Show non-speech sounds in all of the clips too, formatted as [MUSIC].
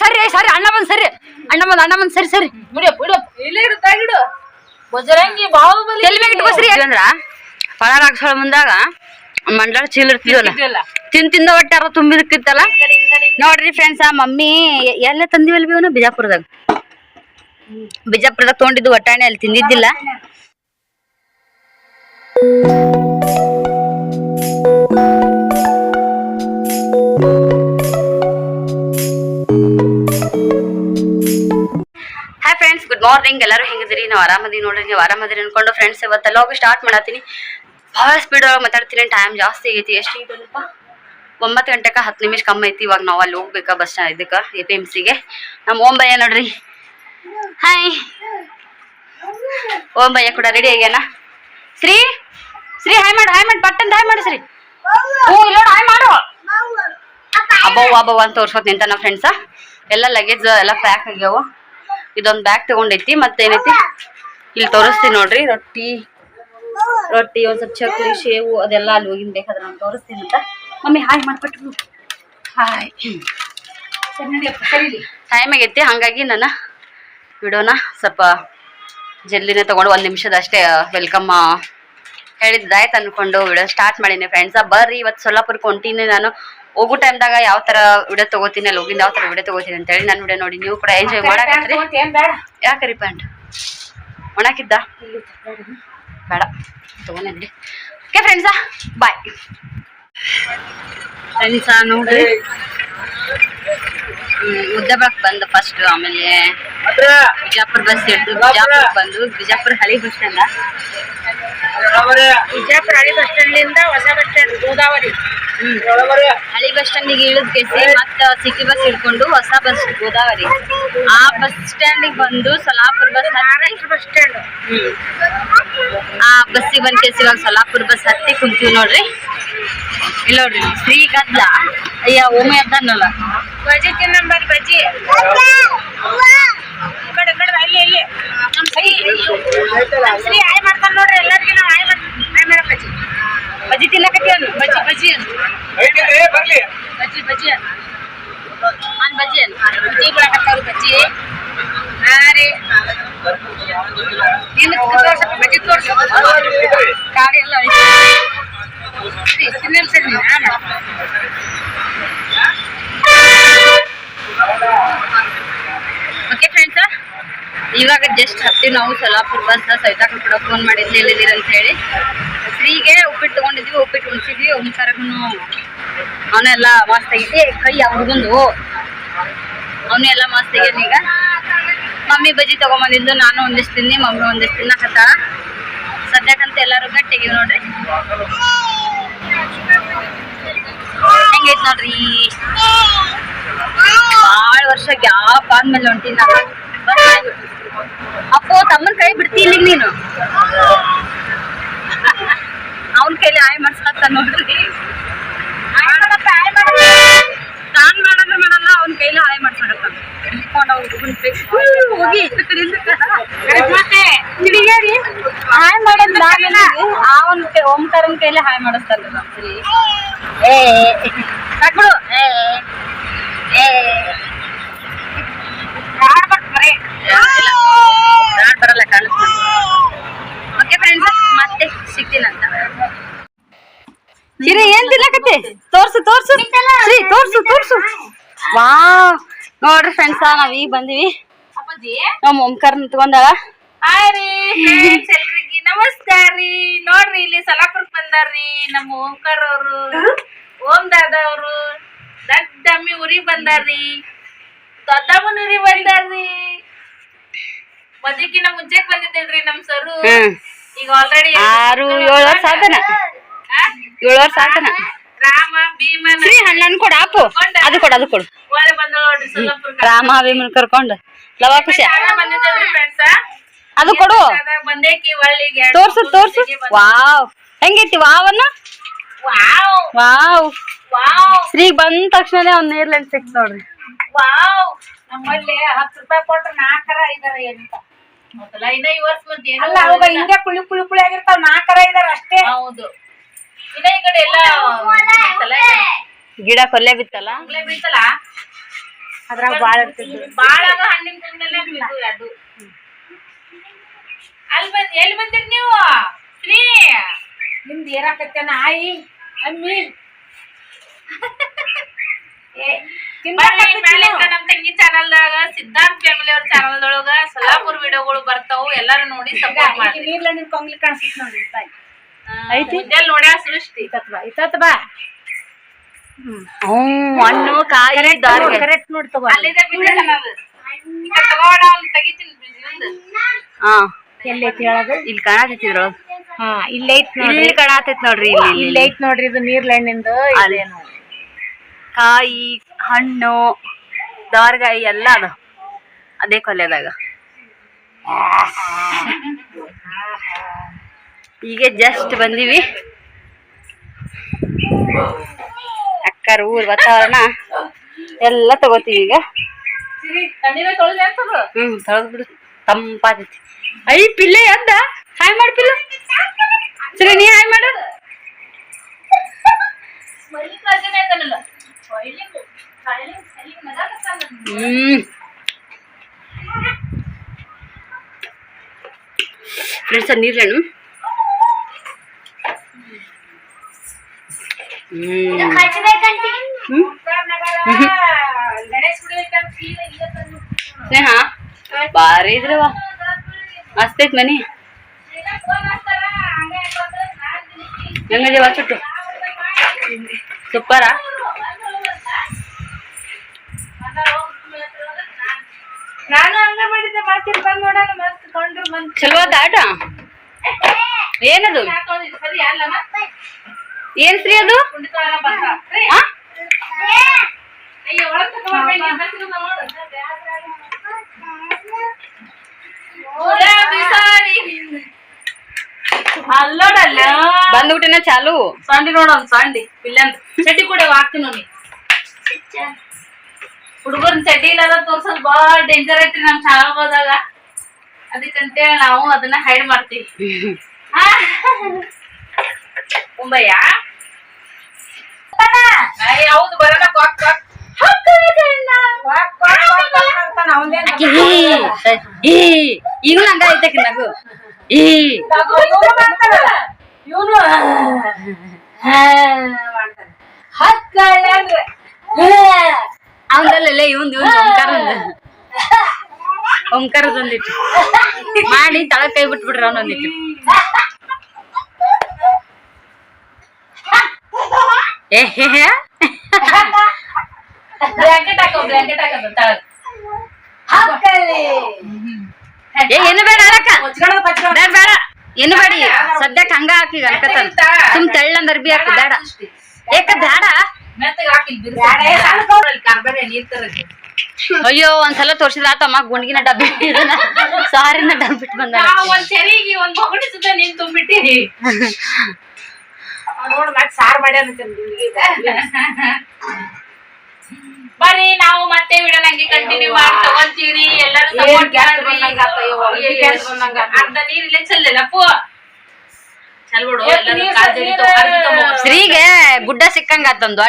ಸರಿ ಸರಿ ಅಣ್ಣ ಬಂದ್ ಸರಿ. ಅಣ್ಣ ಬಂದ್ ಅಣ್ಣ ಬಂದ್ ಸರಿ ಸರಿ. ಇಲ್ಲೇ ಇಡು ತಾಗಿಡು ಬಜರಂಗಿ ಬಾಹುಬಲಿ ತಲೆ ಮ್ಯಾಗ ಇಟ್ಕೋಸ್ರಿ ಅಂದ್ರ ಪಳಾರ ಹಾಕ್ಸೋಳ ಮುಂದಾಗ ಮಂಡಳ ಚೀಲ ಇರ್ತಿದ್ವಲ್ಲ. ತಿನ್ ತಿಂದ ಹೊಟ್ಟೆ ಯಾರೋ ತುಂಬಿದಕ್ಕಿತ್ತಲ್ಲ ನೋಡ್ರಿ ಫ್ರೆಂಡ್ಸ್ ಆ ಮಮ್ಮಿ ಎಲ್ಲ ತಂದಿವಲ್ ಬಿ ಅವನು ಬಿಜಾಪುರದಾಗ. ಬಿಜಾಪುರದಾಗ ತೊಗೊಂಡಿದ್ದು ಒಟ್ಟಾಣೆ ಅಲ್ಲಿ ತಿಂದಿದ್ದಿಲ್ಲ. ಗುಡ್ ಮಾರ್ನಿಂಗ್ ಎಲ್ಲರೂ ಹೆಂಗಿದ್ರಿ ನಾವು ಆರಾಮದಿ ನೋಡ್ರಿ, ನೀವು ಆರಾಮದಿರಿ ಅನ್ಕೊಂಡು ಫ್ರೆಂಡ್ಸ್ ಇವತ್ತು ಹೋಗಿ ಸ್ಟಾರ್ಟ್ ಮಾಡತ್ತೀನಿ. ಭಾಳ ಸ್ಪೀಡ್ ಒಳಗೆ ಮಾತಾಡ್ತೀನಿ ಟೈಮ್ ಜಾಸ್ತಿ ಆಗೈತಿ. ಎಷ್ಟು ಒಂಬತ್ತು ಗಂಟೆಗೆ ಹತ್ತು ನಿಮಿಷ ಕಮ್ಮಿ ಐತಿ ಇವಾಗ ನಾವು ಅಲ್ಲಿ ಹೋಗ್ಬೇಕಾ ಬಸ್ ಸ್ಟ್ಯಾಂಡ್ ಇದಕ್ಕೆ ಎ ಪಿ ಎಂ ಸಿಗೆ ನಮ್ಮ ಓಂ ಭಯ್ಯ ನೋಡ್ರಿ. ಹಾಯ್ ಓಂಬಯ್ಯ ಕೂಡ ರೆಡಿ ಆಗ್ಯಾನ? ಶ್ರೀ? ಶ್ರೀ ಹಾಯ್ ಮಾಡು ಹಾಯ್ ಮಾಡಿ ಪಟ್ಟಂತ ಹಾಯ್ ಮಾಡು ಶ್ರೀ. ಹ್ಞೂ, ಇಲ್ಲ ಹಾಯ್ ಮಾಡು. ಅಬ್ಬವ್ ಅಬ್ಬವ್ ಅಂತ ತೋರ್ಸೋತ್ ನಿಂತ ಫ್ರೆಂಡ್ಸ ಎಲ್ಲ ಲಗೇಜ್ ಎಲ್ಲ ಪ್ಯಾಕ್ ಆಗ್ಯಾವ. ಇದೊಂದು ಬ್ಯಾಗ್ ತಗೊಂಡೈತಿ ಮತ್ತೇನೈತಿ? ಇಲ್ಲಿ ತೋರಿಸ್ತೀನಿ ನೋಡ್ರಿ, ರೊಟ್ಟಿ ರೊಟ್ಟಿ, ಒಂದ್ ಸ್ವಲ್ಪ ಚಕ್ಲಿ ಶೇವು ಅದೆಲ್ಲ ಅಲ್ಲಿ ಹೋಗಿನ್ ಬೇಕಾದ್ರೆ ನಾನು ತೋರಿಸ್ತೀನಿ ಅಂತ. ಮಮ್ಮಿ, ಹಾಯ್ ಮಾಡ್ಬಿಟ್ರು ಹಾಯ್. ಟೈಮ್ ಆಗೈತಿ, ಹಂಗಾಗಿ ನಾನು ವಿಡಿಯೋನ ಸ್ವಲ್ಪ ಜಲ್ದಿನೇ ತಗೊಂಡು ಒಂದು ನಿಮಿಷದಷ್ಟೇ ವೆಲ್ಕಮ್ ಹೇಳಿದ್ದಾಯ್ತು ಅಂದ್ಕೊಂಡು ವಿಡಿಯೋ ಸ್ಟಾರ್ಟ್ ಮಾಡೀನಿ ಫ್ರೆಂಡ್ಸ ಬರ್ರಿ ಇವತ್ತು ಸೊಲ್ಲಾಪುರಕ್ಕೆ ಹೊಂಟೀನಿ ನಾನು. ಹೋಗೋ ಟೈಮ್ದಾಗ ಯಾವ ತರ ವಿಡಿಯೋ ತಗೋತೀನಿ ಅಲ್ಲಿ ಹೋಗಿಂದ ಯಾವ ತರ ವಿಡಿಯೋ ತಗೋತೀನಿ ಅಂತ ಹೇಳಿ ನನ್ನ ವಿಡಿಯೋ ನೋಡಿ ನೀವು ಕೂಡ ಎಂಜಾಯ್ ಮಾಡಕತ್ರಿ ಯಾಕರಿ ಪ್ಯಾಂಟ್ ಒಣಕಿದ್ದ ಬೇಡ? ತಗೊಂಡಿ ಓಕೆ ಫ್ರೆಂಡ್ಸಾ ಬಾಯ್ ಫ್ರೆಂಡ್ಸಾ ನೋಡ್ರಿ ಮುದ್ದಬಾಕ್ ಬಂದು ಫಸ್ಟ್ ಆಮೇಲೆ ಬಿಜಾಪುರ ಬಸ್ ಹಿಡಿದು ಬಿಜಾಪುರ ಬಂದು ಬಿಜಾಪುರ ಹಳಿ ಬಸ್ ಸ್ಟ್ಯಾಂಡ್ ಬಿಜಾಪುರ ಹಳಿ ಬಸ್ ಸ್ಟ್ಯಾಂಡ್ನಿಂದ ಹೊಸ ಬಸ್ ಸ್ಟ್ಯಾಂಡ್ ಗೋದಾವರಿ. ಹಳಿ ಬಸ್ ಸ್ಟ್ಯಾಂಡಿಗೆ ಇಳಿದ್ ಕೇಸಿ ಮತ್ತೆ ಸಿಟಿ ಬಸ್ ಹಿಡ್ಕೊಂಡು ಹೊಸ ಬಸ್ ಗೋದಾವರಿ. ಆ ಬಸ್ ಸ್ಟ್ಯಾಂಡಿಗೆ ಬಂದು ಸಲಾಪುರ ಬಸ್ ಬಸ್ ಸ್ಟ್ಯಾಂಡ್ ಆ ಬಸ್ಸಿಗೆ ಬಂದ ಕೇಸಿ ಇವಾಗ ಸೊಲ್ಲಾಪುರ ಬಸ್ ಹತ್ತಿ ಕುಂತೀವಿ ನೋಡ್ರಿ. ಇಲ್ಲ ನೋಡ್ರಿ ಶ್ರೀ ಗದ್ಲ ಅಯ್ಯ ಒಮ್ಮೆ ಅದ್ದನ್ನಲ್ಲ ಬಜಿ ತಿನ್ನಂಬರ್ ಬಜಿ? ಕಡೆ ಕಡೆ ಅಲ್ಲಿ ಇಲ್ಲಿ ನಮ್ ಶ್ರೀ ಶ್ರೀ ಆಯ್ ಮಾಡ್ತಾನ ನೋಡ್ರಿ ಎಲ್ಲರಿಗೂ ನಾವು ಆಯ್ ಮಾಡ್ ಆಯ್ ಮಾಡಕ್ ಬಜಿ. ಬಜ್ಜಿ ತಿನ್ನಕತ್ತಿ ಅನ್ನು ಬಜಿ ಬರ್ಲಿ. ಬಜಿ ಬಜಿ ಅನ್ ಬಜ್ಜಿ ಅನ್ ಬಜಿ ಬಿಡಕತ್ತಾವ್ರಿ ಬಜಿ. ಹಾ ರೀ. ತಿನ್ನ ತೋರ್ಸಪ್ಪ ಬಜ್ಜಿ ತೋರ್ಸು ಕಾಡಿ ಎಲ್ಲ ಓಕೆ ಫ್ರೆಂಡ್ಸ್ ಇವಾಗ ಜಸ್ಟ್ ಹತ್ತಿ ನಾವು ಸೊಲ್ಲಾಪುರ್ ಬಸ್ ಸೈತಾಕ ಕೂಡ ಫೋನ್ ಮಾಡಿದ್ವಿ. ಎಲ್ಲಿದ್ದೀರ ಅಂತ ಹೇಳಿ. ಫ್ರೀಗೆ ಉಪ್ಪಿಟ್ಟು ತಗೊಂಡಿದ್ವಿ. ಉಪ್ಪಿಟ್ಟು ಉಣ್ಸಿದ್ವಿ. ಒಂದ್ಸರಗೂ ಅವನೆಲ್ಲ ಮಸ್ತ್ ಆಗೈತಿ ಕೈ ಅವ್ರಿಗೊಂದು ಅವನೆಲ್ಲ ಮಸ್ತ್ ಆಗ್ಯಾನ ಈಗ. ಮಮ್ಮಿ ಬಜ್ಜಿ ತಗೊಂಬಂದಿದ್ದು. ನಾನು ಒಂದಿಷ್ಟು ತಿನ್ನಿ ಮಮ್ಮಿ ಒಂದಿಷ್ಟು ತಿನ್ನಕತ್ತಾಳ. ಸದ್ಯಕ್ಕಂತ ಎಲ್ಲರೂ ಗಟ್ಟಿಗೆ ನೋಡ್ರಿ. ಹೆಂಗೈತ್ ನೋಡ್ರಿ. ಬಾಳ ವರ್ಷ ಗ್ಯಾಪ್ ಆದ್ಮೇಲೆ ಹೊಂಟಿ ನಾನು. ಅಪ್ಪೋ, ತಮ್ಮನ್ ಕೈ ಇಲ್ಲಿ ನೀನು? ಅವನ್ ಕೈಲಿ ಆಯ್ ಮಾಡ್ಸ್ಕೊತ ನೋಡ್ರಿ. ಆಯ್ ಮಾಡತ್ತ ಆಯ್ ತಾನ್ ಮಾಡಂದ್ರೆ ಮಾಡಲ್ಲ ಅವನ್ ಕೈಲ ಆಯ್ ಮಾಡ್ಸಕತ್ತ ಹಿಡ್ಕೊಂಡ್ ಹುಡುಗನ್ ಹೋಗಿ ಮತ್ತೆ ತಿರುಗಾಡಿ ಹಾಯ್ ಮಾಡೋದು ಅವನ್ ಕೈ ಓಂಕಾರನ್ ಕೈಲೇ ಹಾಯ್ ಮಾಡಿಸ್ತಾರ ಸರಿ ಏ ಕಟ್ಬಿಡು. ಏ ಏ. ಬರೀ. ಬರಲ್ಲ ಓಕೆ ಫ್ರೆಂಡ್ಸ್ ಮತ್ತೆ ಸಿಗ್ತೀನಂತ ಸಿರಿ ಏನ್ ತಿನ್ನಕತ್ತಿ ತೋರ್ಸು ತೋರ್ಸು. ಶ್ರೀ ತೋರ್ಸು ತೋರ್ಸು. ವಾ ನೋಡ್ರಿ ಫ್ರೆಂಡ್ಸ ನಾವ್ ಈಗ ಬಂದಿವಿ. ನಮ್ ನಮ್ಮ ಓಂಕಾರ ನಿಂತ್ಕೊಂಡಾಳ ನಮಸ್ಕಾರ ರೀ. ನೋಡ್ರಿ ಇಲ್ಲಿ ಸಲಾಪುರಕ್ ಬಂದಾರ್ರಿ ನಮ್ಮ ಓಂಕಾರ ಅವರು. ಓಂ ದಾದವ್ರು ಅವರು. ದೊಡ್ಡ ಅಮ್ಮಿ ಊರಿಗೆ ಬಂದಾರ್ರಿ ದೊಡ್ಡಮ್ಮನ ಊರಿಗೆ ಬಂದಾರ್ರಿ ಮದ್ವಿಕಿನ ಮುಂಚೆಕ್ ಬಂದಿದ್ದೇಳ್ರಿ ನಮ್ ಸರು. ಈಗ ಆಲ್ರೆಡಿ ಆರು ಏಳು ವರ್ಷ ಆತನ ಏಳು ವರ್ಷ ಆತನ ರಾಮ ಭೀಮನ ಶ್ರೀ ಹಣ್ಣನ್ ಕೊಡ ಅಪ್ಪು ಅದು ಕೊಡು ಅದು ಕೊಡು. ಒಳ್ಳೆ ಬಂದ ರಾಮ ಭೀಮನ್ ಕರ್ಕೊಂಡು. ಲವ ಖುಷಿ. ಅದು ಕೊಡು. ಬಂದೇಕಿ ಒಳ್ಳಿಗೆ ತೋರ್ಸು ತೋರ್ಸು. ವಾವ್. ಹೆಂಗೈತಿ ವಾವನ್ನ? ವಾವ್. ವಾವ್. ವಾವ್. ಶ್ರೀ ಬಂದ ತಕ್ಷಣನೇ ಅವ್ನ ಲೆನ್ ಸಿಕ್ ನೋಡ್ರಿ. ವಾವ್. ನಮ್ಮಲ್ಲಿ ಹತ್ತು ರೂಪಾಯಿ ಕೊಟ್ರೆ ನಾಲ್ಕರ ಐದರ ಏನಂತ. ಮೊದಲ ಐದ ವರ್ಷ ಮತ್ತೆ ಅಲ್ಲ ಅವಾಗ ಹಿಂಗೆ ಕುಳಿ ಕುಳಿ ಕುಳಿ ಆಗಿರ್ತಾವ. ನಾಲ್ಕರ ಐದಾರ ಅಷ್ಟೇ. ಹೌದು. ಇನ್ನ ಈ ಕಡೆ ಎಲ್ಲ ಬಿತ್ತಲ್ಲ, ಈ ಕಡೆ? ಗಿಡ ಕೊಲ್ಲೆ ಬಿತ್ತಲ್ಲ? ಅಂಗ್ಲೆ ಬೀಳ್ತಲ್ಲ ಅದ್ರಾಗ ಬಾಳ ಇರ್ತಿದ್ವು ಬಾಳ ಹಣ್ಣಿನ ಕುಂಡಲ್ಲೇ ಬಿದ್ದು ಅದು. ಅಲ್ಲಿ ಬಂದ್ ಎಲ್ಲಿ ಬಂದಿರಿ ನೀವು? ಶ್ರೀ! ನಿಮ್ದು ಏರಾಕತ್ತೇನ ಆಯಿ? ಅಮ್ಮಿ? ಬರ್ರಿ, ಮ್ಯಾಲಿಂದ ನಮ್ ತಂಗಿ ಚಾನಲ್ದಾಗ ಸಿದ್ಧಾರ್ಥ ಫ್ಯಾಮಿಲಿ ಅವ್ರ ಚಾನಲ್ದೊಳಗ ಸಲಾಪುರ್ ವಿಡಿಯೋಗಳು ಬರ್ತಾವು ಎಲ್ಲಾರು ನೋಡಿ ಸಪೋರ್ಟ್ ಮಾಡಿ ನೀರ್ಲ ಕೊಂಗ್ಲಿ ಕಾಣಿಸ್ತು ನೋಡಿ ತಾಯಿ. ಐತಿ? ನೋಡ್ಯಾ ಸೃಷ್ಟಿ. ಹಣ್ಣು ಕಾಯಿ ಕರೆಕ್ಟ್ ನೋಡಿ ತಗೋ. ಅಲ್ಲಿದೆ. ಹಾ. ಎಲ್ಲೈತಿ ಹೇಳೋದು? ಇಲ್ಲಿ ಹಾ ಇಲ್ಲೈತ್ ನೋಡ್ರಿ. ಇಲ್ಲಿ ಕಾಣತೈತಿ ನೋಡ್ರಿ ಇಲ್ಲಿ ಇಲ್ಲಿ. ನೋಡ್ರಿ ಇದು ಕಾಯಿ ಹಣ್ಣು ದಾರ್ಗಾಯಿ ಎಲ್ಲ ಅದ. ಅದೇ ಕೊಲೆದಾಗ [LAUGHS] ಈಗ ಜಸ್ಟ್ ಬಂದೀವಿ. ಅಕ್ಕರ ಊರ್ ವಾತಾವರಣ ಎಲ್ಲ ತಗೋತೀವಿ ಈಗ. ಹ್ಮ್ ತೊಳೆದ್ ಬಿಡು. ತಂಪಾತೈತಿ ಐ ಪಿಲ್ಲೆ ಎದ್ದ ಹಾಯ್ ಮಾಡು ಪಿಲ್ಲು ಸರಿ ನೀ ಹಾಯ್ ಮಾಡು. ಹ್ಮ್. ಫ್ರೆಂಡ್ಸ್ ನೀರ್ಲೇನು ಹ್ಮ್ ಹ್ಮ್ ಗಣೇಶ್ ಗುಡಿ ಐತಲ್ಲ, ಸೀದಾ ಇಲ್ಲೇ ತಂದು ಸ್ನೇಹ ಬಾರಿ ಇದ್ರವ ಮಸ್ತ್ ಐತ್ ಮನಿ ಹೆಂಗದೆ ವಾಚುಟ್ಟು ಸೂಪರ ನಾನು ಹಂಗ ಮಾಡಿದ್ದೆ ಮಾತಿಲ್ ಬಂದ್ ನೋಡೋಣ ಮತ್ ಕೊಂಡ್ರು ಬಂದ್ ಚಲೋ ಅದ ಆಟ ಏನದು ಸರಿ ಅಲ್ಲಮ್ಮ ಏನ್ ಫ್ರೀ ಅದು ಕುಂಡಿತೊಳಗ ಬಂದ ಸರಿ ಆ? ಅಯ್ಯೋ ಒಳಗ್ ತಗೊಂಡ್ಬರ್ಬೇಡಿ, ಹತ್ತಿರದ ನೋಡು. ಊರ ಬಿಸಾಡಿ. ಅಲ್ಲೋಡಲ್ಲ ಬಂದ್ಬಿಟ್ಟಿನ ಚಾಲು ಸಂಡಿ ನೋಡು ಒಂದ್ ಸಂಡಿ ಇಲ್ಲಂತ ಚಡ್ಡಿ ಕೂಡ ಹಾಕ್ತೀನಿ ನೋಡಿ ಹುಡುಗರ್ನ ಚಡ್ಡಿ ಇಲ್ಲದ ತೋರ್ಸೋದು ಬಾಳ ಡೇಂಜರ್ ಐತಿ ನಮ್ ಶಾಲಾ ಹೋದಾಗ ಅದಕ್ಕಂತೇಳಿ ನಾವು ಅದನ್ನ ಹೈಡ್ ಮಾಡ್ತೀವಿ ಮುಂಬಯ್ಯ ಹೌದು ಕ್ವಾಕ್ ಕಾಕ್ ಈ ಈಗ ಹಂಗ ಐತಕಿ ನಗು. ಇವನು ಇವ್ನು ಇವ್ನು ಅವನಲ್ಲೇ ಇವಂದ್ ಇವಂದ್ ಓಂಕಾರದ ಓಂಕಾರದ ಒಂದಿಟ್ಟು ಮಾಡಿ ತಳ ಕೈ ಬಿಟ್ಬಿಡ್ರಿ ಅವನೊಂದಿಟ್ಟು ಏ ಹೇ ಹೇ ಬ್ಲಾಂಕೆಟ್ ಹಾಕೋ ಬ್ಲಾಂಕೆಟ್ ಹಾಕೋದು ತಳಗ್. ಹಕ್ಕಳಿ. ಏ ಏನು ಬೇಡ ಆಡಕ ಮುಚ್ಕೊಳ್ಳೋದು ಬೇಡ ಬೇಡ. ಏನು ಬೇಡಿ ಸದ್ಯಕ್ಕೆ ಹಂಗ ಹಾಕಿ ಅನ್ಕತಾನ ಸುಮ್ ತೆಳ್ಳಂದ್ ಅರ್ಬಿ ಹಾಕು ಬೇಡ. ಏಕ ಬೇಡ. ಅಯ್ಯೋ ಒಂದ್ಸಲ ತೋರ್ಸಿದ್ರ ಆತಮ್ಮ ಗುಂಡ್ಗಿನ ಡಬ್ಬಿ ಸಾರಿನ ಡಬ್ಬಿಟ್ಟು ಬಂದ. ಒಂದ್ ಒಂದ್ ನೀನ್ ತುಂಬಿಟ್ಟಿರಿ. [LAUGHS] ನೋಡು, ಮತ್ತ್ ಸಾರ್ ಮಾಡ್ಯಾನ ಬರ್ರಿ ನಾವು ಮತ್ತೆ ವಿಡಿಯೋ ನಂಗೆ ಕಂಟಿನ್ಯೂ ಮಾಡಿ ತಗೊಂತೀವ್ರಿ ಎಲ್ಲರೂ ಸಪೋರ್ಟ್ ನೀರ್ ಇಲ್ಲೇ. ಸ್ತ್ರೀಗೆ ಗುಡ್ಡ ಸಿಕ್ಕಂಗ ಆತಂದು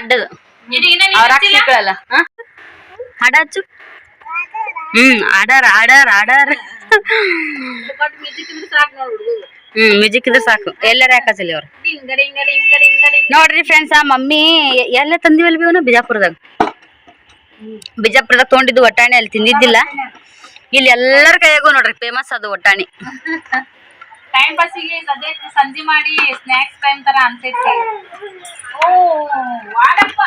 ಅವ್ರ ಸಿಕ್ಕಳಲ್ಲ ಹಾಡ ಹ್ಮ್ ಆಡಾರ ಆಡಾರ ಆಡಾರ ಸಾಕ್. ಹ್ಮ್, ಮ್ಯೂಸಿಕ್ ಇದ್ರೆ ಸಾಕು. ಎಲ್ಲಾರ ಹಾಕಸಲಿ ಅವ್ರು. ನೋಡ್ರಿ ಫ್ರೆಂಡ್ಸ್ ಆ ಮಮ್ಮಿ ಎಲ್ಲ ತಂದಿವಲ್ ಬಿ ಅವನು? ಬಿಜಾಪುರದಾಗ. ಬಿಜಾಪುರದಾಗ ತೊಗೊಂಡಿದ್ದು ಒಟ್ಟಾಣಿ, ಅಲ್ಲಿ ತಿಂದಿದ್ದಿಲ್ಲ. ಇಲ್ಲಿ ಎಲ್ಲರ ಕೈಯಾಗೂ ನೋಡ್ರಿ ಫೇಮಸ್ ಅದು ಒಟ್ಟಾಣಿ. ಟೈಮ್ ಪಾಸಿಗೆ ಸದ್ಯಕ್ಕೆ ಸಂಜೆ ಮಾಡಿ ಸ್ನಾಕ್ಸ್ ಟೈಮ್ ತರ ಅನ್ಸೈತಿ ಓ, ವಾಡಪ್ಪ.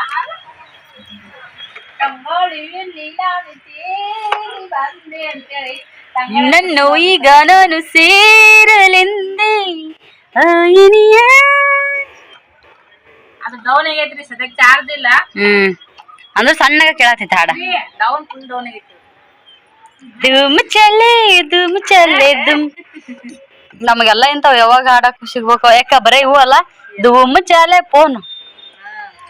ತಂಗೋಳಿ ಲೀಲಾವತಿ ಬಂದೆ ಅಂತೇಳಿ. ನನ್ನು ಈಗ ನಾನು ಸೇರಲೆಂದೇ ಆಯಿನಿಯ ಅದು ಡೌನ್ ಆಗೈತ್ರಿ ಸದ್ಯಕ್ಕೆ ಚಾರ್ಜ್ ಇಲ್ಲ. ಹ್ಮ್. ಅಂದ್ರೆ ಸಣ್ಣಗ ಕೇಳತೈತಿ ಹಾಡ. ಡೌನ್ ಫುಲ್ ಡೌನ್ ಆಗೈತಿ ದುಮ್ ಚಲೆ ದುಮ್ ಚಲೆ ದುಮ್ ನಮಗೆಲ್ಲ ಇಂಥವ್ ಯಾವಾಗ ಹಾಡಕ್ ಸಿಗ್ಬೇಕು? ಯಾಕ ಬರೇ ಇವು ಅಲ್ಲ ದುಮ್ ಚಲೆ ಫೋನ್.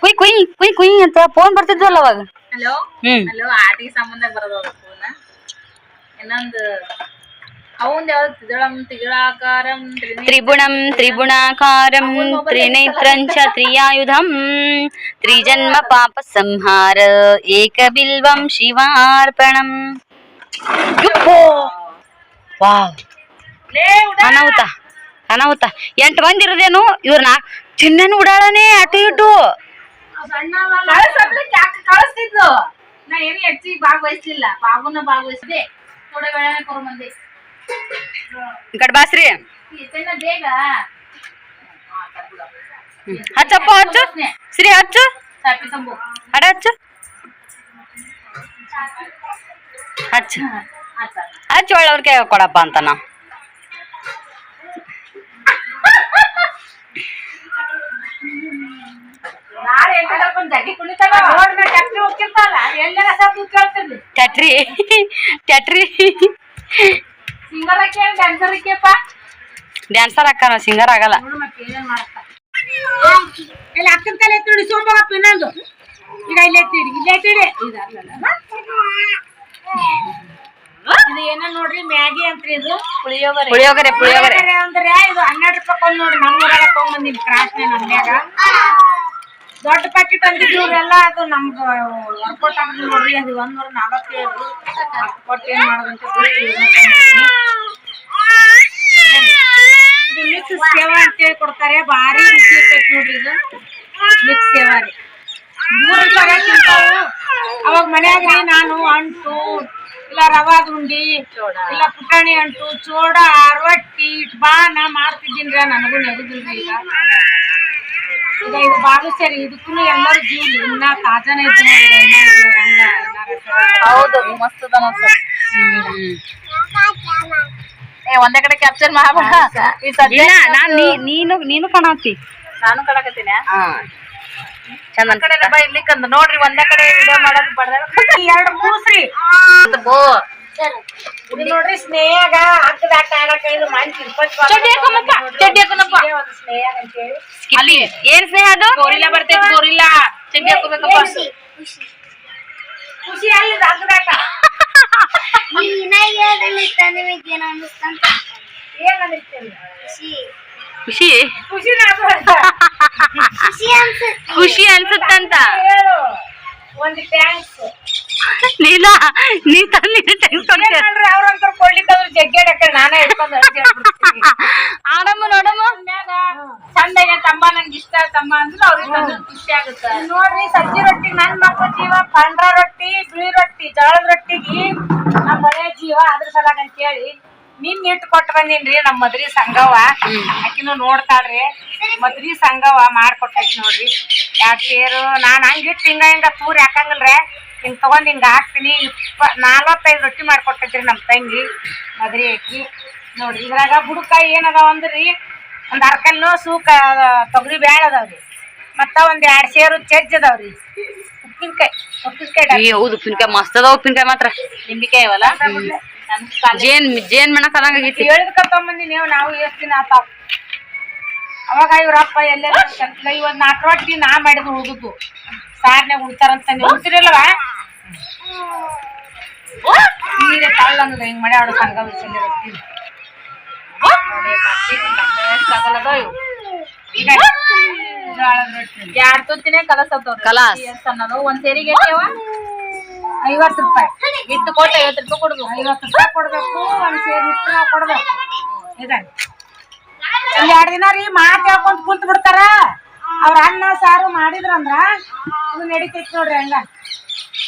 ಕುಯ್ ಕುಯ್ ಕುಯ್ ಕುಯ್ ಅಂತ ಫೋನ್ ಬರ್ತಿದ್ವಲ್ಲ ಅವಾಗ? ಹಲೋ ಹ್ಮ್. ಹಲೋ ಆಟಿಗೆ ಸಂಬಂಧ ಬರೋದು ಇನ್ನೊಂದು త్రిగుణం త్రిగుణాకారం త్రినేత్రం చ త్రియాయుధం త్రిజన్మ పాప సంహార ఏక బిల్వం శివార్పణం ಅನಾಹುತ ಅನಾಹುತ ಎಂಟು ಮಂದಿ ಇರೋದೇನು ಇವ್ರನ್ನ ಚಿನ್ನನ ಉಡಾಳನೆ ಅಟು ಇಟ್ಟು ಕಳಿಸ್ತಿದ್ಲು ನಾ ಏನು ಹೆಚ್ಚಿಗೆ ಭಾಗವಹಿಸ್ಲಿಲ್ಲ ಬಾಬುನ ಭಾಗವಹಿಸಿದೆ ಬೇಗ ಹಚ್ಚಪ್ಪ ಹಚ್ಚು. ಶ್ರೀ ಹಚ್ಚು. ಅಡ ಹಚ್ಚು. ಹಚ್ಚು. ಹಚ್ಚು ಒಳ್ಳೆ ಕೊಡಪ್ಪ ಅಂತ ನಾ. [LAUGHS] ನಾಳೆ ಎಂಟು ಕರ್ಕೊಂಡ್ ಜಗ್ಗಿ ಕುಣಿತಾನ ಮೇಲೆ ಟ್ಯಾಕ್ಟ್ರಿ ಹೋಗ್ತಿರ್ತಾಳ ಎಲ್ಲರ ಸದ್ದು ಕೇಳ್ತಿರ್ಲಿ ಟ್ಯಾಟ್ರಿ ಟ್ಯಾಟ್ರಿ. ಸಿಂಗರ್ ಕೇಳಿ ಡ್ಯಾನ್ಸರ್ ಕೇಪ ಡ್ಯಾನ್ಸರ್ ಅಕ್ಕ ಸಿಂಗರ್ ಆಗಲ್ಲ. ನೋಡು ಮತ್ತೆ ಏನೇನ್ ಮಾಡ್ತಾ? ಇಲ್ಲಿ ಅಕ್ಕನ ತಲೆ ಎತ್ತಿಡಿ ಸೋಮಪ್ಪ ಇನ್ನೊಂದು. ಈಗ ಇಲ್ಲೇ ಎತ್ತಿಡಿ ಇಲ್ಲೇ ಎತ್ತಿಡಿ ಇದು ಅಲ್ಲಲ್ಲ. ಇದು ಏನೋ ನೋಡ್ರಿ ಮ್ಯಾಗಿ ಅಂತ್ರಿ ಇದು. ಪುಳಿಯೋಗರೆ. ಪುಳಿಯೋಗರೆ ಪುಳಿಯೋಗರೆ. ಅಂದ್ರೆ ಇದು ಹನ್ನೆರಡು ರೂಪಾಯಿ ಕೊಂದ್ ನೋಡ್ರಿ ನಮ್ಮೂರಾಗ ತಗೊಂಬಂದಿನಿ ಕ್ರಾಸ್ನ ಅಂಗಡ್ಯಾಗ ದೊಡ್ಡ ಪ್ಯಾಕೆಟ್ ಅಂದಿದ್ದು ಇವ್ರೆಲ್ಲ ಅದು ನಮ್ದು ವರ್ಕೌಟ್ ಆಗುದು ನೋಡ್ರಿ, ಅದು ಒಂದ್ ನೂರ ನಲವತ್ತೇಳು ಕೊಟ್ಟು ಮಾಡೋದಂತ. ಇದು ಮಿಕ್ಸ್ ಸೇವಾ ಅಂತೇಳಿ ಕೊಡ್ತಾರೆ. ಭಾರಿ ರುಚಿ ಇರ್ತೈತಿ ನೋಡ್ರಿ ಇದು. ಮಿಕ್ಸ್ ಸೇವಾ ರೀ. ಮೂರು ರೂಪಾಯಿ ತಿಂತಾವು. ಅವಾಗ ಮನ್ಯಾಗ ರೀ ನಾನು, ಅಂಟು, ಇಲ್ಲ ರವಾದ ಉಂಡಿ ಇಲ್ಲ ಪುಟಾಣಿ ಅಂಟು, ಚೋಡ ರೊಟ್ಟಿ ಬಾನ ರೀ. ನನಗೂ ನೆಗದಿಲ್ರಿ ಈಗ ಈಗ ಇದು ಬಾಳು ಸರಿ ಇದಕ್ಕೂ ಎಲ್ಲರೂ ಜೀವ ಇನ್ನ ತಾಜಾನೇ ಇದ್ದು ಇದು. ಹೌದು ಮಸ್ತ್ ಅದ ಸರ್. ಏ ಒಂದೇ ಕಡೆ ಕ್ಯಾಪ್ಚರ್ ಮಾಡಬೇಡ. ಈ ಸದ್ಯ ನೀನು ನೀನು ಕಾಣತಿ. ನಾನು ಕಾಣಕತ್ತೀನಿ ಚಂದ ಕಡೆ ಬಾ ಇರ್ಲಿಕ್ಕಂದ ನೋಡ್ರಿ ಒಂದೇ ಕಡೆ ವಿಡಿಯೋ ಮಾಡೋದು ಬಡ್ದ ಎರಡು ಮೂಸ್ರಿ. ಬೋ ಇದು ನೋಡ್ರಿ ಸ್ನೇಹಗ ಹಗ್ಗದಾಟ ಆಡಕ ಇದು ಮಾಡಿ ತಿರುಪತಿ ಚಡ್ಡಿ ಹಾಕೊಂಬಪ್ಪ, ಚಡ್ಡಿ ಹಾಕೊಂಬಪ್ಪ. ಸ್ನೇಹಗ ಅಂತೇಳಿ ಅಲ್ಲಿ ಏನ್ ಸ್ನೇಹ ಅದು? ಗೋರಿಲ್ಲ ಬರ್ತೈತಿ ಗೋರಿಲ್ಲ. ಚಡ್ಡಿ ಹಾಕೋಬೇಕಪ್ಪ ಖುಷಿ ಅಲ್ಲಿ ಹಗ್ಗದಾಟ ಏನ್ ಅನ್ನಿಸ್ತೇನೆ ಖುಷಿ. ಖುಷಿ? ನಾನು ಖುಷಿ ಅನ್ಸುತ್ತಂತ. ಹೇಳು. ಒಂದು ಟ್ಯಾಂಕ್ಸ್ ನೀಲ ನೀ ತಂದಿ ಜಗ್ಗೇಡಕ್ಕ ನಾನೇ ಇಟ್ಕೊಂಡು ಆಡಮ್ಮ ನೋಡಮ್ಮ. ಚಂದಾಗ ತಮ್ಮ ನಂಗೆ ಇಷ್ಟ ತಮ್ಮ ಅಂದ್ರೆ ಅವ್ರಿಗೆ ಖುಷಿ ಆಗುತ್ತೆ. ನೋಡ್ರಿ ಸಜ್ಜಿ ರೊಟ್ಟಿ ನನ್ ಮಕ್ಕಳ ಜೀವ ಪಾಂಡ್ರ ರೊಟ್ಟಿ ಬಿಳಿ ರೊಟ್ಟಿ ಜೋಳದ ರೊಟ್ಟಿಗೆ ನಮ್ಮ ಬಳೆ ಜೀವ ಅದ್ರ ಸಲಾಗ ಅಂತ ಹೇಳಿ ನಿನ್ ಇಟ್ಟು ಕೊಟ್ಟು ಬಂದಿನ್ರಿ ನಮ್ಮ ಮದ್ರಿ ಸಂಘವ. ಆಕಿನು ನೋಡ್ತಾಳ್ರಿ. ಮದ್ರಿ ಸಂಘವ ಮಾಡ್ಕೊಟ್ಟೈತಿ ನೋಡ್ರಿ. ಯಾಕೆ ಸೇರು ನಾನ್ ಹಂಗ ಇಟ್ಟು ಹಿಂಗ ಹಿಂಗ ತೂರ್ ಹಾಕಂಗಿಲ್ರಿ ಹಿಂಗ್ ತಗೊಂಡ್ ಹಿಂಗೆ ಹಾಕ್ತೀನಿ. ಇಪ್ಪ ನಾಲ್ವತ್ತೈದು ರೊಟ್ಟಿ ಮಾಡ್ಕೊಟ್ಟಿದ್ರಿ ನಮ್ಮ ತಂಗಿ ಮದ್ರಿ ಹಾಕಿ ನೋಡ್ರಿ ಇದ್ರಾಗ ಬುಡಕಾಯಿ ಏನದಾವ ಅಂದ್ರಿ? ಒಂದು ಅರ್ಕಲ್ಲು ಸೂಕ ತೊಗರಿ ಬ್ಯಾಳ ಅದಾವ್ರಿ ಮತ್ತ ಒಂದು ಎರಡು ಸೇರು ಚೆಜ್ ಅದಾವ್ರಿ ಉಪ್ಪಿನಕಾಯಿ ಉಪ್ಪಿನಕಾಯಿ ಹೌದು ಉಪ್ಪಿನಕಾಯಿ ಮಸ್ತ್ ಅದಾವ ಉಪ್ಪಿನಕಾಯಿ ಮಾತ್ರ. ನಿಂಬಿಕಾಯಿ ಅವಲ್ಲ? ಜೇನ್ ಜೇನ್ ಮೆಣಕ್ ಅದಂಗಾಗೈತಿ ಹೇಳಿದ್ಕ ತಗೊಂಬಂದಿ ನೀವು ನಾವು ಎಷ್ಟು ದಿನ ಆತಾವ್ ಅವಾಗ ಇವ್ರಪ್ಪ ಎಲ್ಲೆಲ್ಲ ಇವತ್ ನಾಲ್ಕು ರೊಟ್ಟಿ ನಾ ಮಾಡಿದ ಉಳ್ದುದ್ದು. ಸಾರ್ನ್ಯಾಗ ಉಳ್ತಾರಂತ ನೀವು ಉಳ್ತಿರಲ್ವ ನೀರೇ ತಳ್ಳ ಅನ್ನೋದು ಹಿಂಗ್ ಮಳೆ ಆಡೋ ಸಂಘ ಎರಡ್ ತುತ್ತಿನೇ ಕಲಾಸ್. ಎಷ್ಟ್ ಅನ್ನೋದು. ಒಂದ್ ಸೇರಿಗೆ ಎಷ್ಟೇವ? ಐವತ್ತು ರೂಪಾಯಿ. ಇಟ್ಟು ಕೊಟ್ಟು ಐವತ್ತು ರೂಪಾಯಿ ಕೊಡ್ಬೇಕು. ಐವತ್ತು ರೂಪಾಯಿ ಕೊಡ್ಬೇಕು. ಒಂದ್ ಸೇರಿ ನಾವು ಕೊಡ್ಬೇಕು. ಇದೆ ಒಂದ್ ಎರಡ್ ದಿನ ರೀ ಮಾತ್ ಹೇಳ್ಕೊಂತ ಕುಂತ್ ಬಿಡ್ತಾರ ಅವ್ರ ಅನ್ನ ಸಾರು ಮಾಡಿದ್ರಂದ್ರ ಇದು ನಡಿತೈತಿ ನೋಡ್ರಿ ಹಂಗ.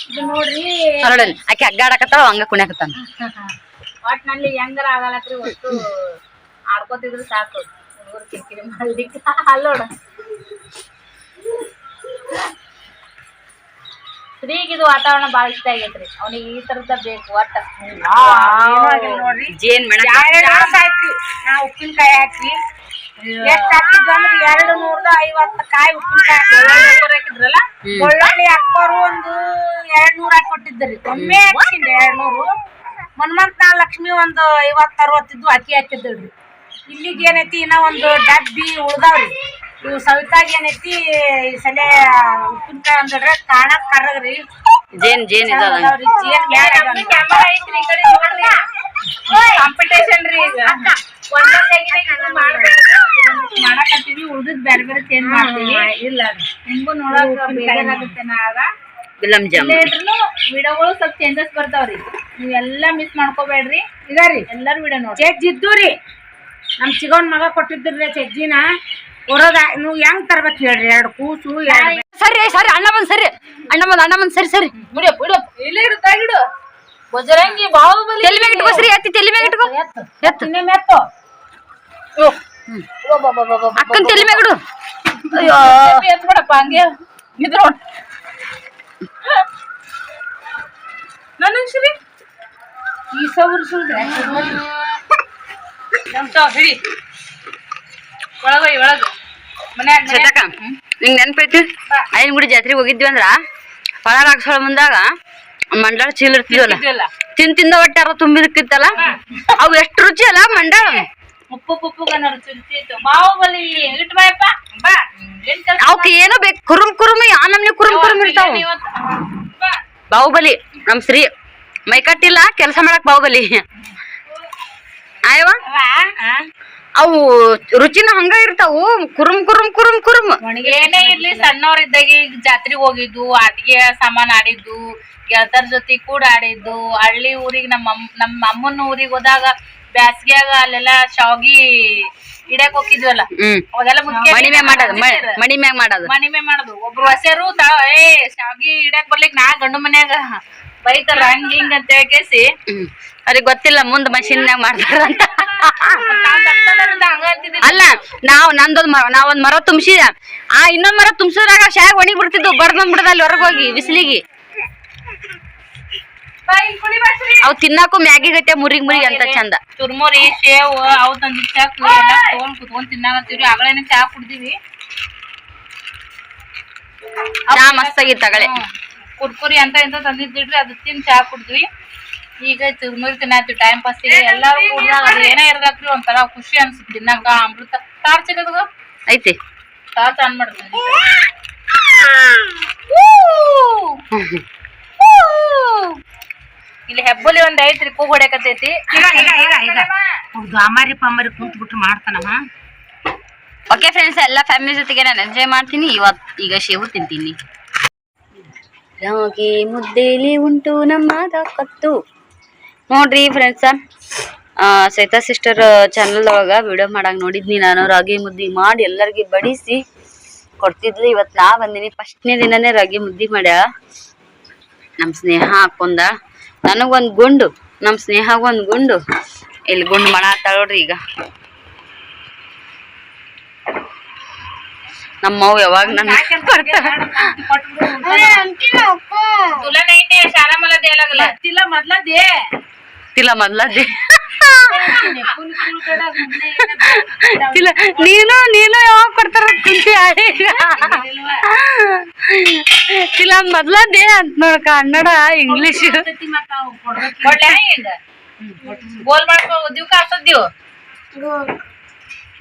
ಇದು ನೋಡ್ರಿ. ಹೊರಡನ್ ಆಕೆ ಅಗ್ಗಾಡಕತ್ತಾಳ ಹಂಗ ಕುಣ್ಯಾಕತ್ತಾನ. [LAUGHS] ಒಟ್ನಲ್ಲಿ ಹೆಂಗಾರ ಆಗಲಕ್ರಿ ಒಟ್ಟು ಆಡ್ಕೋತಿದ್ರು ಸಾಕು. ಹುಡುಗರು ಕಿರಿಕಿರಿ ಮಾಡ್ಲಿಕ್ಕೆ. ಅಲ್ಲೋಡ ಸ್ತ್ರೀಗೆ ಇದು ವಾತಾವರಣ ಬಾಳ ಇಷ್ಟ ಆಗೈತ್ರಿ. ಅವನಿಗೆ ಈ ತರದ ಬೇಕು ಒಟ್ಟ. ಜೇನ್ ಎರಡು ಆಯ್ತ್ರಿ ನಾ ಉಪ್ಪಿನಕಾಯಿ ಹಾಕಿ ಎಷ್ಟ್ ಅಂದ್ರ ಎರಡು ನೂರದ ಐವತ್ತು ಕಾಯಿ ಹಾಕಿದ್ರಲ್ಲ? ಹ್ಮ್. ಬೆಳ್ಳುಳ್ಳಿ ಅಕ್ಕರು ಒಂದು ಎರಡ್ ನೂರ ಹಾಕಿ ಕೊಟ್ಟಿದ್ರಿ ಒಮ್ಮೆ ಹಾಕಿಂದ ಎರಡ್ ನೂರು. ಮನ್ಮಂತ ಲಕ್ಷ್ಮಿ ಒಂದು ಐವತ್ತು ಅರವತ್ತಿದ್ದು ಅಕ್ಕಿ ಹಾಕಿದ್ರಿ ಇಲ್ಲಿಗೆ ಏನೈತಿ ಇನ್ನ ಒಂದು ಡಬ್ಬಿ ಉಳ್ದಾವ್ರಿ. ಇವು ಸವಿತಾಗ ಏನೈತಿ ಈ ಸಲ ಉಪ್ಪಿನಕಾಯಿ ಅಂದ್ರೆ ಕಾಣಕ್ ಕರ್ರಗ್ರಿ. ಜೇನ್ ಜೇನ್ ಜೇನ್ ಕಾಂಪಿಟೇಷನ್ ರೀ ಈಗ. ಮಾಡಕತ್ತೀವಿ ಉಳ್ದದ್ ಬೇರೆ ಚೇಂಜ್ ಮಾಡ್ತೀವಿ. ಇಲ್ಲ. ನಿಮ್ಗೂ ನೋಡಕ್ ಬೇಜಾರಾಗುತ್ತೆ ನಾಗ ಗುಲಾಬ್ ಜಾಮೂನ್. ಇಲ್ಲೇ ಇದ್ರೂ ವಿಡಿಯೋಗಳು ಸ್ವಲ್ಪ ಚೇಂಜಸ್ ಬರ್ತಾವ್ರಿ. ನೀವೆಲ್ಲ ಮಿಸ್ ಮಾಡ್ಕೋಬೇಡ್ರಿ. ಇದಾರಿ ಎಲ್ಲಾರು ವಿಡಿಯೋ ನೋಡಿ ಚೆಜ್ ಇದ್ದು ರೀ. ನಮ್ ಚಿಗೋನ್ ಮಗ ಕೊಟ್ಟಿದ್ರಿ ಚಜ್ಜಿನ. ಕೊಡೋದ ನೀವು ಹೆಂಗ್ ತರ್ಬೇಕು ಹೇಳ್ರಿ? ಎರಡು ಕೂಸು ಸರಿ ಸರಿ ಅಣ್ಣ ಬಂದ್ ಸರಿ. ಅಣ್ಣ ಬಂದ್ ಅಣ್ಣ ಬಂದ್ ಸರಿ ಸರಿ. ಬಿಡು ಬಿಡು ಇಲ್ಲೇ ಇಡು. ತೆಗಿಡು ಬಜರಂಗಿ ಬಾಹುಬಲಿ ತಲೆ ಮ್ಯಾಗ ಇಟ್ಕೋ ಸರಿ ಎತ್ತಿ ತಲೆ ಮ್ಯಾಗ ಇಟ್ಕೋ. ಎತ್ತು ಎತ್ತು. ಇನ್ನೇ ಮೆತ್ತು. ಅಕ್ಕನ್ ತಲೆ ಮ್ಯಾಗ ಇಡು. ಅಯ್ಯೋ ಎತ್ಬಿಡಪ್ಪ ಹಂಗೆ. ಇದ್ರು ನನಗ್ ಶ್ರೀ ಈ ಸೌರ್ ಸುಳ್ದ್ರೆ ಹಿಡಿ. ಒಳಗೋಯ್ ಒಳಗ. ಮನ್ಯಾಗ ಸತಕ ನಿಂಗ್ ನೆನ್ಪೈತಿ ಐನ್ ಗುಡಿ ಜಾತ್ರೆಗೆ ಹೋಗಿದ್ವಿ ಅಂದ್ರ ಪಳಾರ ಹಾಕ್ಸೋಳ ಮುಂದಾಗ ಮಂಡಾಳ ಚೀಲ ಇರ್ತಿದ್ವಲ್ಲ? ತಿನ್ ತಿಂದ ಹೊಟ್ಟೆ ಯಾರೋ ತುಂಬಿದಕ್ಕಿತ್ತಲ್ಲ ಅವು ಎಷ್ಟು ರುಚಿ ಅಲ್ಲ ಮಂಡಳ? ಅವಕ್ಕೆ ಏನೋ ಬೇಕು ಕುರುಮ್ ಕುರುಮಿ ಆ ನಮ್ನಿ ಕುರುಮ್ ಕುರುಮ್ ಇರ್ತಾವ. ಬಾಹುಬಲಿ ನಮ್ ಶ್ರೀ ಮೈಕಟ್ಟಿಲ್ಲ ಕೆಲಸ ಮಾಡಕ್ ಬಾಹುಬಲಿ ಆಯವ ಅವು ರುಚಿನ ಹಂಗ ಇರ್ತಾವು. ಕುರುಮ್ ಕುರುಮ್ ಕುರುಮ್ ಕುರುಮ್. ಏನೇ ಇರ್ಲಿ ಸಣ್ಣವ್ರಿದ್ದಾಗ ಈಗ ಜಾತ್ರೆಗೆ ಹೋಗಿದ್ದು ಅಡ್ಗೆ ಸಾಮಾನ್ ಆಡಿದ್ದು ಗೆಳತರ ಜೊತೆ ಕೂಡ ಆಡಿದ್ದು. ಹಳ್ಳಿ ಊರಿಗೆ ನಮ್ಮ ನಮ್ಮ ಅಮ್ಮನ ಊರಿಗೆ ಹೋದಾಗ ಬ್ಯಾಸ್ಗ್ಯಾಗ ಅಲ್ಲೆಲ್ಲ ಶಾವ್ಗಿ ಇಡಕ್ ಹೋಗಿದ್ವಲ್ಲ ಹ್ಮ್. ಅವಾಗೆಲ್ಲ ಮುದ್ಕೆ ಮಣಿ ಮ್ಯಾಗ ಮಾಡೋದು ಮ- ಮಣಿ ಮ್ಯಾಗ ಮಾಡೋದು. ಮನಿ ಮೇ ಮಾಡೋದು. ಒಬ್ರು ಹೊಸರು ಏ ಶಾವ್ಗಿ ಇಡಕ್ ಬರ್ಲಿಕ್ ನಾ ಗಂಡು ಮನ್ಯಾಗ ಬೈತಾರ ಹಂಗ ಹಿಂಗ ಅಂತ ಹೇಳಿ ಹ್ಮ್. ಅವ್ರಿಗೆ ಗೊತ್ತಿಲ್ಲ ಮುಂದ್ ಮಷಿನ್ಯಾಗ ಮಾಡ್ತಾರ ಅಂತ. ಹಂಗ ಅಂತಿದ್ದೆ ಅಲ್ಲ ನಾವ್ ನಂದೊಂದ್ ಮರ ನಾವೊಂದ್ ಮರ ತುಂಬಿಸಿದ ಆ ಇನ್ನೊಂದ್ ಮರ ತುಂಬಿಸಿದ್ರಾಗ ಶಾಗ ಒಣಗಿ ಬಿಡ್ತಿದ್ವು ಬರ್ದ್ ಬಿಡದ ಅಲ್ಲಿ ಹೊರಗೋಗಿ ಹೋಗಿ ಬಿಸಿಲಿಗೆ. ಅವ್ ತಿನ್ನಾಕು ಮ್ಯಾಗಿ ಗಟ್ಟೆ ಮುರಿಗ್ ಮುರಿಗ್ ಅಂತ ಚಂದ. ಚುರ್ಮುರಿ ಸೇವ್ ಅವು ತಂದಿದ್ ಚಾ ಎಲ್ಲ ತಗೊಂಡ್ ಕುತ್ಕೊಂಡ್ ತಿನ್ನಾಕತ್ತೀವ್ರಿ. ಆಗಳೇನೆ ಚಾ ಕುಡ್ದಿವಿ. ಚಾ ತಗಳೆ ಅಗಳೆ ಕುರ್ಕುರಿ ಅಂತ ಎಂತ ತಂದಿದ್ದಿಡ್ರಿ ಅದು ತಿನ್ ಚಾ ಕುಡ್ದ್ವಿ. ಈಗ ಚುರ್ಮುರಿ ತಿನ್ನಾತಿ ಟೈಮ್ ಪಾಸ್ ಎಲ್ಲಾರು ಕುಡ್ದಾಗ ಅದು ಏನೇ ಇರ್ಲಾಕ್ರಿ ಒಂಥರ ಖುಷಿ ಅನ್ಸುತ್ತೆ ತಿನ್ನಾಕ ಅಮೃತ. ಟಾರ್ಚ್ ಇರೋದು ಐತಿ. ಟಾರ್ಚ್ ಆನ್ ಮಾಡ್ತೀನಿ ಇಲ್ಲಿ ಹೆಬ್ಬುಲಿ ಒಂದ್ ಐತ್ರಿ ಕೂಗ್ ಹೊಡ್ಯಾಕತೈತಿ ಅಮಾರಿ ಪಮಾರಿ ಕುಂತ್ ಬಿಟ್ಟು ಮಾಡ್ತಾನಮ್ಮ ಓಕೆ ಫ್ರೆಂಡ್ಸ್ ಎಲ್ಲ ಫ್ಯಾಮಿಲಿ ಜೊತೆಗೆ ನಾನು ಎಂಜಾಯ್ ಮಾಡ್ತೀನಿ. ಇವತ್ ಈಗ ಶೇವು ತಿಂತೀನಿ. ರಾಗಿ ಮುದ್ದೇಲಿ ಉಂಟು ನಮ್ಮ ಕತ್ತು. ನೋಡ್ರಿ ಫ್ರೆಂಡ್ಸ ಸೈತಾ ಸಿಸ್ಟರ್ ಚಾನಲ್ ಒಳಗ ವಿಡಿಯೋ ಮಾಡಾಗ ನೋಡಿದ್ನಿ ನಾನು. ರಾಗಿ ಮುದ್ದೆ ಮಾಡಿ ಎಲ್ಲರಿಗೆ ಬಡಿಸಿ ಕೊಡ್ತಿದ್ಲು. ಇವತ್ತು ನಾ ಬಂದಿನಿ. ಫಸ್ಟ್ನೇ ದಿನನೇ ರಾಗಿ ಮುದ್ದೆ ಮಾಡ್ಯ. ನಮ್ಮ ಸ್ನೇಹ ಹಾಕೊಂಡ. ನನಗೊಂದು ಗುಂಡು ನಮ್ಮ ಸ್ನೇಹಗೊಂದು ಗುಂಡು. ಇಲ್ಲಿ ಗುಂಡು ಮಾಡಾತ್ತಾಳ ನೋಡ್ರಿ ಈಗ. ನಮ್ಮವ್ ಯಾವಾಗ ನನ್ನ ತಿಲ ಮೊದ್ಲ ತಿಲ ನೀನು ನೀನು ಯಾವಾಗ ಕೊಡ್ತಾರ ಕುಂತಿ ತಿಲ ಮೊದ್ಲ ದೇ ಅಂತ ನೋಡ ಕನ್ನಡ ಇಂಗ್ಲಿಷ್ ಗೋಲ್ ಮಾಡ್ಕೊಂಡ್ ಕಾಸದ್ದೀವ್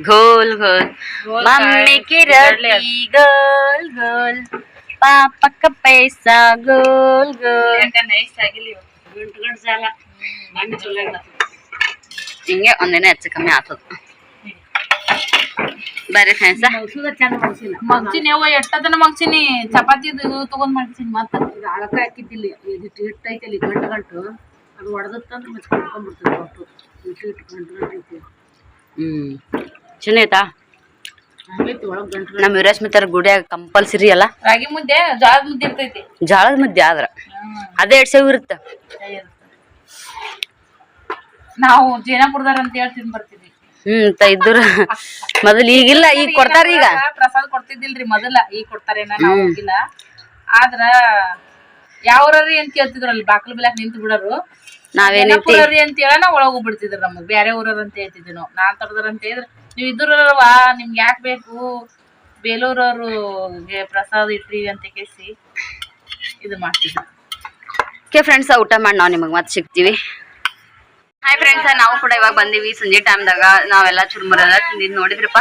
ಗೋಲ್ ಗೋಲ್. ಮಮ್ಮಿ ಕಿರಳಿ ಗೋಲ್ ಗೋಲ್. ಪಾಪಕ್ಕ ಪೈಸಾ ಗೋಲ್ ಗೋಲ್. ನೈಸ್ ಆಗಿಲ್ಲ ಗಂಟು ಗಂಟು ಜಾಲ ಹಿಂಗೆ ಒಂದಿನ ಹೆಚ್ಚು ಕಮ್ಮಿ ಆತದ ಬರ್ರಿ ಫ್ರೆಂಡ್ಸ್ ಔಷಧ ಚಂದ ಬಳಸಿಲ್ಲ ಮಗ್ಚಿನಿ ಯವ್ವ ಎಷ್ಟದನ ಮಗ್ಚಿನಿ ಚಪಾತಿ ಇದು ತಗೊಂಡ್ ಮಾಡ್ತೀನಿ ಮತ್ತ. ಅಳಕ ಹಾಕಿದ್ದಿಲ್ಲ ಇದಿಟ್ಟು ಹಿಟ್ಟು ಐತಲ್ಲಿ ಗಂಟು ಗಂಟು. ಅದು ಒಡೆದತ್ತಂದ್ರೆ ಮತ್ತೆ ಕೊಂಡ್ಕೊಂಡ್ಬಿಡ್ತದೆ ಒಟ್ಟು ಹಿಟ್ಟು ಹಿಟ್ಟು ಗಂಟು ಗಂಟು ಐತಿ ಹ್ಮ್. ಚೆನ್ನ ನಮ್ ಹಂಗೈತಿ ಒಳಗೆ ಗಂಟು ನಮ್ಮ ವಿರಾಸ್ಮಿತರ ಗುಡಿಯಾಗ ಕಂಪಲ್ಸರಿ ಅಲ್ಲ? ರಾಗಿ ಮುದ್ದೆ ಜೋಳದ ಮುದ್ದೆ ಇರ್ತೈತಿ. ಜಾಳದ ಮುದ್ದೆ ಆದ್ರ. ಅದೇ ಎರಡ್ ಸೇವ್ ಇರುತ್ತ. ನಾವು ಜೇನಾಪುರದಾರ ಅಂತ ಹೇಳಿ ತಿಂದ್ ಬರ್ತಿದ್ವಿ ಹ್ಮ್ ತ ಇದ್ರ ಮೊದಲ ಈಗಿಲ್ಲ ಈಗ ಕೊಡ್ತಾರ ಈಗ. ಪ್ರಸಾದ ಕೊಡ್ತಿದ್ದಿಲ್ರಿ ಮೊದಲ ಈಗ ಕೊಡ್ತಾರೇನ ನಾವು ಹೋಗಿಲ್ಲ. ಆದ್ರ ಯಾವ್ರಿ ಅಂತ ಕೇಳ್ತಿದ್ರಲ್ಲಿ ಬಾಕಲ್ ಬಿಲಾಕ್ ನಿಂತು ಬಿಡೋರು. ನಾವೇನೈತಿ ಜೇನಾಪುರರಿ ಅಂತ ಹೇಳ ನಾವು ಒಳಗ್ ಬಿಡ್ತಿದ್ರು ನಮಗ್. ಬ್ಯಾರೆ ಊರವ್ರ ಅಂತ ಹೇಳ್ತಿದ್ವಿ ನಾವು ನಾನ್ ತರದ್ರ ಅಂತ ಹೇಳಿದ್ರ. ನೀವ್ ಇದ್ರಲ್ವಾ ನಿಮ್ಗೆ ಯಾಕ್ ಬೇಕು? ಬೇಲೂರವ್ರು ಪ್ರಸಾದ ಇಟ್ರಿ ಅಂತ ಕೇಸಿ ಇದು ಮಾಡ್ತಿದ್ರು. ಓಕೆ ಫ್ರೆಂಡ್ಸ್ ಊಟ ಮಾಡಿ ನಾವು ನಿಮಗೆ ಮತ್ತೆ ಸಿಗ್ತೀವಿ. ಹಾಯ್ ಫ್ರೆಂಡ್ಸ್ ನಾವು ಕೂಡ ಇವಾಗ ಬಂದೀವಿ ಸಂಜೆ ಟೈಮ್ದಾಗ ನಾವೆಲ್ಲ ಚುರುಮುರೆಲ್ಲ ತಿಂದಿದ್ದು ನೋಡಿದ್ರಪ್ಪ.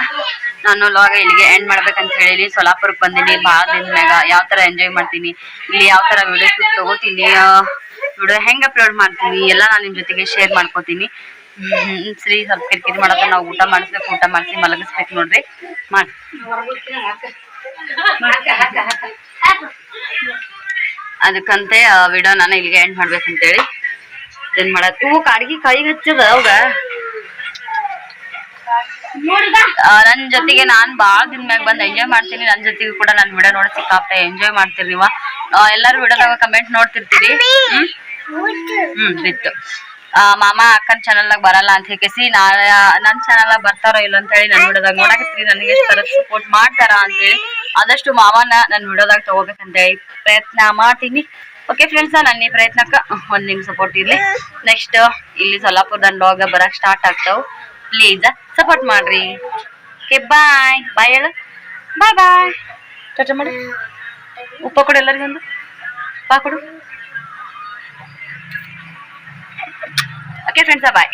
ನಾನು ಲಾಗ ಇಲ್ಲಿಗೆ ಎಂಡ್ ಮಾಡ್ಬೇಕಂತ ಹೇಳಿ ಸೊಲಾಪುರಕ್ಕೆ ಬಂದೀನಿ. ಭಾಳ ಮ್ಯಾಗ ಯಾವ ಥರ ಎಂಜಾಯ್ ಮಾಡ್ತೀನಿ? ಇಲ್ಲಿ ಯಾವ ಥರ ವಿಡಿಯೋಸ್ ತಗೋತೀನಿ? ವಿಡಿಯೋ ಹೆಂಗೆ ಅಪ್ಲೋಡ್ ಮಾಡ್ತೀನಿ? ಎಲ್ಲ ನಾನು ನಿಮ್ಮ ಜೊತೆಗೆ ಶೇರ್ ಮಾಡ್ಕೋತೀನಿ. ಶ್ರೀ ಸ್ವಲ್ಪ ಕಿರಿಕಿರಿ ಮಾಡೋದು ನಾವು ಊಟ ಮಾಡಿಸ್ಬೇಕು. ಊಟ ಮಾಡಿಸಿ ಮಲಗಿಸ್ಬೇಕು ನೋಡ್ರಿ. ಮಾಡಿ. ಅದಕ್ಕಂತೆ ವಿಡಿಯೋ ನಾನು ಇಲ್ಲಿಗೆ ಎಂಡ್ ಮಾಡ್ಬೇಕಂತೇಳಿ. ಏನ್ ಮಾಡತ್ ತೂ ಕಾಡ್ಗಿ ಕೈಗೆ ಹಚ್ಚದ ಅವಾಗ. ನನ್ ಜೊತೆಗೆ ನಾನ್ ಬಾಳ್ ದಿನ ಮ್ಯಾಗ ಬಂದ್ ಎಂಜಾಯ್ ಮಾಡ್ತೀನಿ. ನನ್ ಜೊತೆಗೆ ಕೂಡ ನನ್ ವಿಡಿಯೋ ನೋಡಿ ಸಿಕ್ಕಾಪ್ತ ಎಂಜಾಯ್ ಮಾಡ್ತೀರಿ ನೀವ ಎಲ್ಲಾರು ವಿಡಿಯೋದಾಗ ಕಮೆಂಟ್ ನೋಡ್ತಿರ್ತೀರಿ. ಹ್ಮ್? ಬಿತ್ತು ಆ, ಮಾಮ ಅಕ್ಕನ ಚಾನಲ್ ನಾಗ ಬರಲ್ಲ ಅಂತ ಹೇಳಿ ನಾ ನನ್ ಚಾನಲ್ ನಾಗ ಬರ್ತಾರೋ ಇಲ್ಲ ಅಂತ ಹೇಳಿ ನನ್ ವಿಡಿಯೋದಾಗ ನೋಡಕತ್ತೀರಿ ನನಗೆ ಎಷ್ಟು ತರ ಸಪೋರ್ಟ್ ಮಾಡ್ತಾರ ಅಂತ ಹೇಳಿ ಆದಷ್ಟು ಮಾವನ ನನ್ ವಿಡಿಯೋದಾಗ ತಗೋಬೇಕಂತ ಹೇಳಿ ಪ್ರಯತ್ನ ಮಾಡ್ತೀನಿ. ಓಕೆ ಫ್ರೆಂಡ್ಸ್ ನನ್ನ ಈ ಪ್ರಯತ್ನಕ್ಕ ಒಂದು ನಿಮ್ ಸಪೋರ್ಟ್ ಇರ್ಲಿ. ನೆಕ್ಸ್ಟ್ ಇಲ್ಲಿ ಸೊಲ್ಲಾಪುರದಂಡ ಬ್ಲಾಗ್ ಬರಕ್ ಸ್ಟಾರ್ಟ್ ಆಗ್ತಾವ್. ಪ್ಲೀಸ್ ಸಪೋರ್ಟ್ ಮಾಡ್ರಿ. ಓಕೆ ಬಾಯ್ ಬಾಯ್ ಹೇಳು. ಬಾಯ್ ಬಾಯ್ ಟಾಟಾ ಮಾಡಿ. ಉಪ್ಪ ಕೊಡು ಎಲ್ಲರಿಗೊಂದು ಬಾ ಕೊಡು. ಓಕೆ ಫ್ರೆಂಡ್ಸ ಬಾಯ್